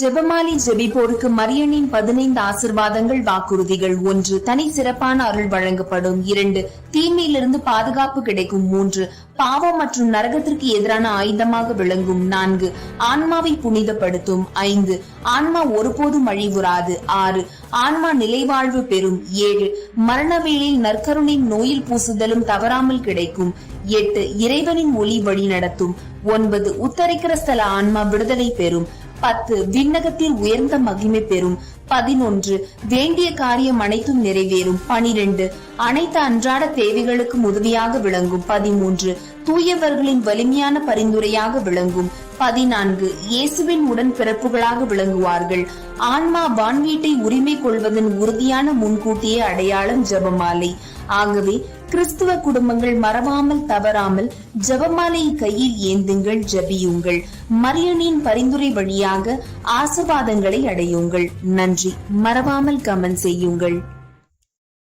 ஜெபமாலி ஜெபிப்போருக்கு மரியனின் பதினைந்து ஆசிர்வாதங்கள் வாக்குறுதிகள். ஒன்று தனி சிறப்பான அருள் வழங்கப்படும். இரண்டு தீமையிலிருந்து பாதுகாப்பு கிடைக்கும். மூன்று பாவம் மற்றும் நரகத்திற்கு எதிரான ஆயுதமாக விளங்கும். நான்கு ஆன்மாவை புனிதப்படுத்தும். ஐந்து ஆன்மா ஒருபோதும் அழிவுறாது. ஆறு ஆன்மா நிலைவாழ்வு பெறும். ஏழு மரண வேளையில் நற்கருணை நோயில் பூசுதலும் தவறாமல் கிடைக்கும். எட்டு இறைவனின் ஒளி வழி நடத்தும் ஒன்பது உத்தரிக்கிற ஸ்தல ஆன்மா விடுதலை பெறும். பத்து. விண்ணகத்தில் உயர்ந்த மகிமை பெறும். பதினொன்று. வேண்டிய காரியம் அனைத்தும் நிறைவேறும். பனிரெண்டு. அனைத்து அன்றாட தேவைகளுக்கும் உதவியாக விளங்கும். பதிமூன்று. தூயவர்களின் வலிமையான பரிந்துரையாக விளங்கும். பதினான்கு. இயேசுவின் உடன் பிறப்புகளாக விளங்குவார்கள். ஆன்மா வான்வீட்டை உரிமை கொள்வதன் உறுதியான முன்கூட்டிய அடையாளம் ஜபமாலை. ஆகவே கிறிஸ்துவ குடும்பங்கள் மறவாமல் தவறாமல் ஜபமாலை கையில் ஏந்துங்கள் ஜபியுங்கள். மரியனின் பரிந்துரை வழியாக ஆசிர்வாதங்களை அடையுங்கள். நன்றி. மறவாமல் கமெண்ட் செய்யுங்கள்.